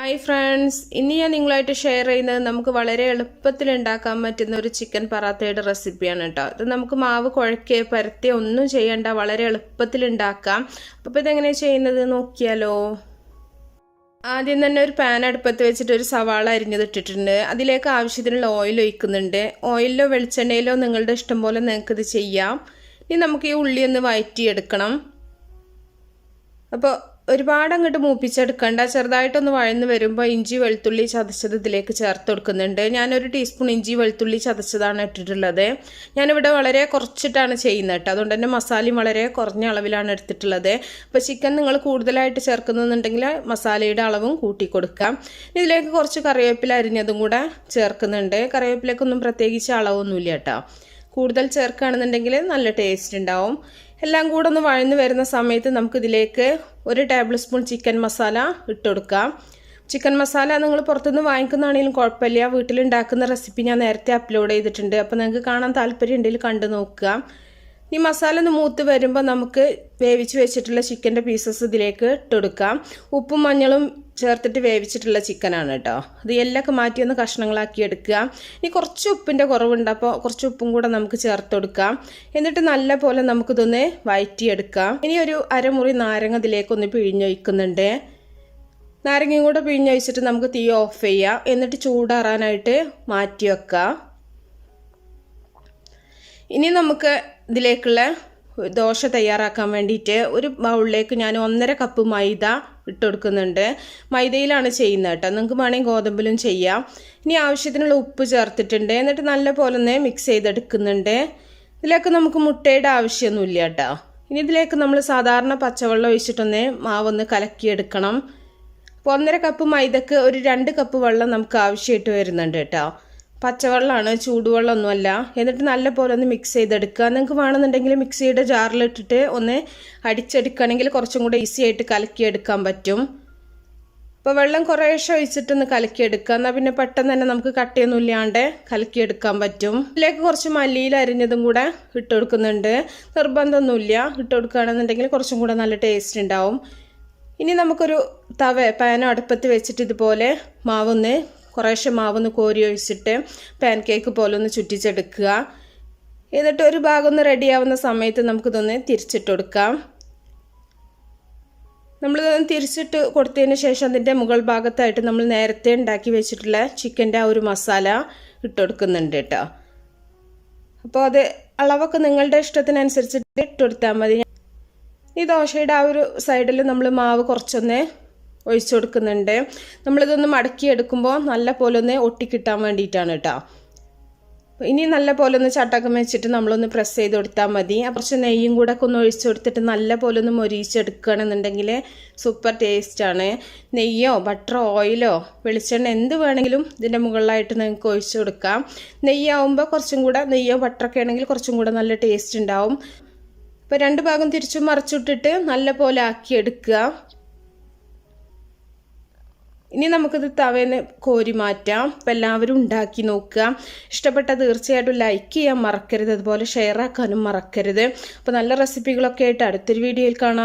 Hi friends ഇനി ഞാൻ നിങ്ങളായിട്ട് ഷെയർ ചെയ്യുന്നത് നമുക്ക് വളരെ എളുപ്പത്തിൽ ഉണ്ടാക്കാൻ പറ്റുന്ന ഒരു ചിക്കൻ പറാത്തയുടെ റെസിപ്പിയാണ് കേട്ടോ ഇത് നമുക്ക് മാവ് കുഴക്കുക പരത്തി ഒന്നും ചെയ്യണ്ട വളരെ എളുപ്പത്തിൽ ഉണ്ടാക്കാം. അപ്പോൾ ഇതെങ്ങനെയാണ് ചെയ്യുന്നത് നോക്കിയാലോ? ആദ്യം തന്നെ ഒരു പാൻ അടുപ്പത്ത് വെച്ചിട്ട് ഒരു സവാള അരിഞ്ഞതിട്ടിട്ടുണ്ട് അതിലേക്ക് ആവശ്യത്തിനുള്ള ഓയിൽ ഒഴിക്കുന്നുണ്ട്. ഓയിലോ വെളിച്ചെണ്ണയിലോ നിങ്ങളുടെ ഇഷ്ടം പോലെ നിങ്ങൾക്കിത് ചെയ്യാം. ഇനി നമുക്ക് ഈ ഉള്ളി ഒന്ന് വഴറ്റിയെടുക്കണം അപ്പോൾ ഒരുപാട് അങ്ങോട്ട് മൂപ്പിച്ചെടുക്കണ്ട. ചെറുതായിട്ടൊന്ന് വഴന്ന് വരുമ്പോൾ ഇഞ്ചി വെളുത്തുള്ളി ചതച്ചത് ഇതിലേക്ക് ചേർത്ത് കൊടുക്കുന്നുണ്ട്. ഞാനൊരു ടീസ്പൂൺ ഇഞ്ചി വെളുത്തുള്ളി ചതച്ചതാണ് ഇട്ടിട്ടുള്ളത്. ഞാനിവിടെ വളരെ കുറച്ചിട്ടാണ് ചെയ്യുന്നത് കേട്ടോ. അതുകൊണ്ട് തന്നെ മസാലയും വളരെ കുറഞ്ഞ അളവിലാണ് എടുത്തിട്ടുള്ളത്. അപ്പോൾ ചിക്കൻ നിങ്ങൾ കൂടുതലായിട്ട് ചേർക്കുന്നുണ്ടെങ്കിൽ മസാലയുടെ അളവും കൂട്ടി കൊടുക്കാം. ഇതിലേക്ക് കുറച്ച് കറിവേപ്പില അരിഞ്ഞതും കൂടെ ചേർക്കുന്നുണ്ട്. കറിവേപ്പിലേക്കൊന്നും പ്രത്യേകിച്ച് അളവൊന്നുമില്ല കേട്ടോ. കൂടുതൽ ചേർക്കുകയാണെന്നുണ്ടെങ്കിൽ നല്ല ടേസ്റ്റ് ഉണ്ടാവും. എല്ലാം കൂടെ ഒന്ന് വഴന്ന് വരുന്ന സമയത്ത് നമുക്കിതിലേക്ക് ഒരു ടേബിൾ സ്പൂൺ ചിക്കൻ മസാല ഇട്ടുകൊടുക്കാം ചിക്കൻ മസാല നിങ്ങൾ പുറത്തുനിന്ന് വാങ്ങിക്കുന്നതാണെങ്കിലും കുഴപ്പമില്ല. വീട്ടിലുണ്ടാക്കുന്ന റെസിപ്പി ഞാൻ നേരത്തെ അപ്ലോഡ് ചെയ്തിട്ടുണ്ട്. അപ്പോൾ നിങ്ങൾക്ക് കാണാൻ താല്പര്യം ഉണ്ടെങ്കിൽ കണ്ടു നോക്കുക. ഈ മസാല ഒന്ന് മൂത്ത് വരുമ്പോൾ നമുക്ക് വേവിച്ച് വെച്ചിട്ടുള്ള ചിക്കന്റെ പീസസ് ഇതിലേക്ക് ഇട്ടെടുക്കാം. ഉപ്പും മഞ്ഞളും ചേർത്തിട്ട് വേവിച്ചിട്ടുള്ള ചിക്കനാണ് കേട്ടോ. അത് എല്ലൊക്കെ മാറ്റി ഒന്ന് കഷ്ണങ്ങളാക്കി എടുക്കുക. ഇനി കുറച്ച് ഉപ്പിന്റെ കുറവുണ്ട് അപ്പോൾ കുറച്ച് ഉപ്പും കൂടെ നമുക്ക് ചേർത്ത് കൊടുക്കാം. എന്നിട്ട് നല്ല പോലെ നമുക്കിതൊന്ന് വയറ്റിയെടുക്കാം. ഇനി ഒരു അരമുറി നാരങ്ങ ഇതിലേക്കൊന്ന് പിഴിഞ്ഞൊഴിക്കുന്നുണ്ട്. നാരങ്ങയും കൂടെ പിഴിഞ്ഞൊഴിച്ചിട്ട് നമുക്ക് തീ ഓഫ് ചെയ്യാം. എന്നിട്ട് ചൂടാറാനായിട്ട് മാറ്റി വെക്കാം. ഇനി നമുക്ക് ഇതിലേക്കുള്ള ദോശ തയ്യാറാക്കാൻ വേണ്ടിയിട്ട് ഒരു ബൗളിലേക്ക് ഞാൻ ഒന്നര കപ്പ് മൈദ ഇട്ട് കൊടുക്കുന്നുണ്ട് മൈദയിലാണ് ചെയ്യുന്നത് കേട്ടോ. നിങ്ങൾക്ക് വേണമെങ്കിൽ ഗോതമ്പിലും ചെയ്യാം. ഇനി ആവശ്യത്തിനുള്ള ഉപ്പ് ചേർത്തിട്ടുണ്ട്. എന്നിട്ട് നല്ല പോലെ ഒന്ന് മിക്സ് ചെയ്തെടുക്കുന്നുണ്ട്. ഇതിലേക്ക് നമുക്ക് മുട്ടയുടെ ആവശ്യമൊന്നുമില്ല കേട്ടോ. ഇനി ഇതിലേക്ക് നമ്മൾ സാധാരണ പച്ചവെള്ളം ഒഴിച്ചിട്ടൊന്ന് മാവൊന്ന് കലക്കിയെടുക്കണം. അപ്പോൾ ഒന്നര കപ്പ് മൈദക്ക് ഒരു രണ്ട് കപ്പ് വെള്ളം നമുക്ക് ആവശ്യമായിട്ട് വരുന്നുണ്ട് കേട്ടോ. പച്ചവെള്ളമാണ് ചൂടുവെള്ളമൊന്നുമല്ല. എന്നിട്ട് നല്ല പോലെ ഒന്ന് മിക്സ് ചെയ്തെടുക്കുക. നിങ്ങൾക്ക് വേണമെന്നുണ്ടെങ്കിൽ മിക്സിയുടെ ജാറിലിട്ടിട്ട് ഒന്ന് അടിച്ചെടുക്കുകയാണെങ്കിൽ കുറച്ചും കൂടെ ഈസി ആയിട്ട് കലക്കിയെടുക്കാൻ പറ്റും. അപ്പോൾ വെള്ളം കുറേശ്ശെ ഒഴിച്ചിട്ടൊന്ന് കലക്കിയെടുക്കുക. എന്നാൽ പിന്നെ പെട്ടെന്ന് തന്നെ നമുക്ക് കട്ടിയൊന്നും ഇല്ലാണ്ട് കലക്കിയെടുക്കാൻ പറ്റും. ഇതിലേക്ക് കുറച്ച് മല്ലിയിൽ അരിഞ്ഞതും കൂടെ ഇട്ട് കൊടുക്കുന്നുണ്ട്. നിർബന്ധമൊന്നുമില്ല. ഇട്ട് കൊടുക്കുകയാണെന്നുണ്ടെങ്കിൽ കുറച്ചും കൂടെ നല്ല ടേസ്റ്റ് ഉണ്ടാവും. ഇനി നമുക്കൊരു തവ പാനോ അടുപ്പത്ത് വെച്ചിട്ട് ഇതുപോലെ മാവൊന്ന് കുറേശ്ശെ മാവൊന്ന് കോരി ഒഴിച്ചിട്ട് പാൻ കേക്ക് പോലെ ഒന്ന് ചുറ്റിച്ചെടുക്കുക. എന്നിട്ട് ഒരു ഭാഗം ഒന്ന് റെഡിയാവുന്ന സമയത്ത് നമുക്കിതൊന്ന് തിരിച്ചിട്ട് കൊടുക്കാം. നമ്മളിതൊന്ന് തിരിച്ചിട്ട് കൊടുത്തതിന് ശേഷം അതിന്റെ മുകൾ ഭാഗത്തായിട്ട് നമ്മൾ നേരത്തെ ഉണ്ടാക്കി വെച്ചിട്ടുള്ള ചിക്കന്റെ ആ ഒരു മസാല ഇട്ട് കൊടുക്കുന്നുണ്ട് കേട്ടോ. അപ്പോൾ അത് അളവൊക്കെ നിങ്ങളുടെ ഇഷ്ടത്തിനനുസരിച്ചിട്ട് ഇട്ട് കൊടുത്താൽ മതി. ഈ ദോശയുടെ ആ ഒരു സൈഡിൽ നമ്മൾ മാവ് കുറച്ചൊന്ന് ഒഴിച്ചു കൊടുക്കുന്നുണ്ട്. നമ്മളിതൊന്ന് മടക്കി എടുക്കുമ്പോൾ നല്ല പോലെ ഒന്ന് ഒട്ടിക്കിട്ടാൻ വേണ്ടിയിട്ടാണ് കേട്ടോ ഇനി നല്ല പോലെ ഒന്ന് ചട്ടക്കം വെച്ചിട്ട് നമ്മളൊന്ന് പ്രസ് ചെയ്ത് കൊടുത്താൽ മതി. കുറച്ച് നെയ്യും കൂടെ ഒക്കെ ഒന്ന് ഒഴിച്ചു കൊടുത്തിട്ട് നല്ല പോലെ ഒന്ന് മൊരിയിച്ചെടുക്കുകയാണെന്നുണ്ടെങ്കിൽ സൂപ്പർ ടേസ്റ്റാണ് നെയ്യോ ബട്ടറോ ഓയിലോ വെളിച്ചെണ്ണ എന്ത് വേണമെങ്കിലും ഇതിന്റെ മുകളിലായിട്ട് നിങ്ങൾക്ക് ഒഴിച്ചു കൊടുക്കാം. നെയ്യാവുമ്പോൾ കുറച്ചും കൂടെ നെയ്യോ ബട്ടറൊക്കെ ആണെങ്കിൽ കുറച്ചും കൂടെ നല്ല ടേസ്റ്റ് ഉണ്ടാവും. അപ്പോൾ രണ്ട് ഭാഗം തിരിച്ചും മറിച്ചിട്ടിട്ട് നല്ല പോലെ ആക്കി എടുക്കുക ഇനി നമുക്കിത് തവേന്ന് കോരി മാറ്റാം. അപ്പം എല്ലാവരും ഉണ്ടാക്കി നോക്കുക. ഇഷ്ടപ്പെട്ട തീർച്ചയായിട്ടും ലൈക്ക് ചെയ്യാൻ മറക്കരുത്. അതുപോലെ ഷെയർ ആക്കാനും മറക്കരുത്. അപ്പോൾ നല്ല റെസിപ്പികളൊക്കെ ആയിട്ട് അടുത്തൊരു വീഡിയോയിൽ കാണാം.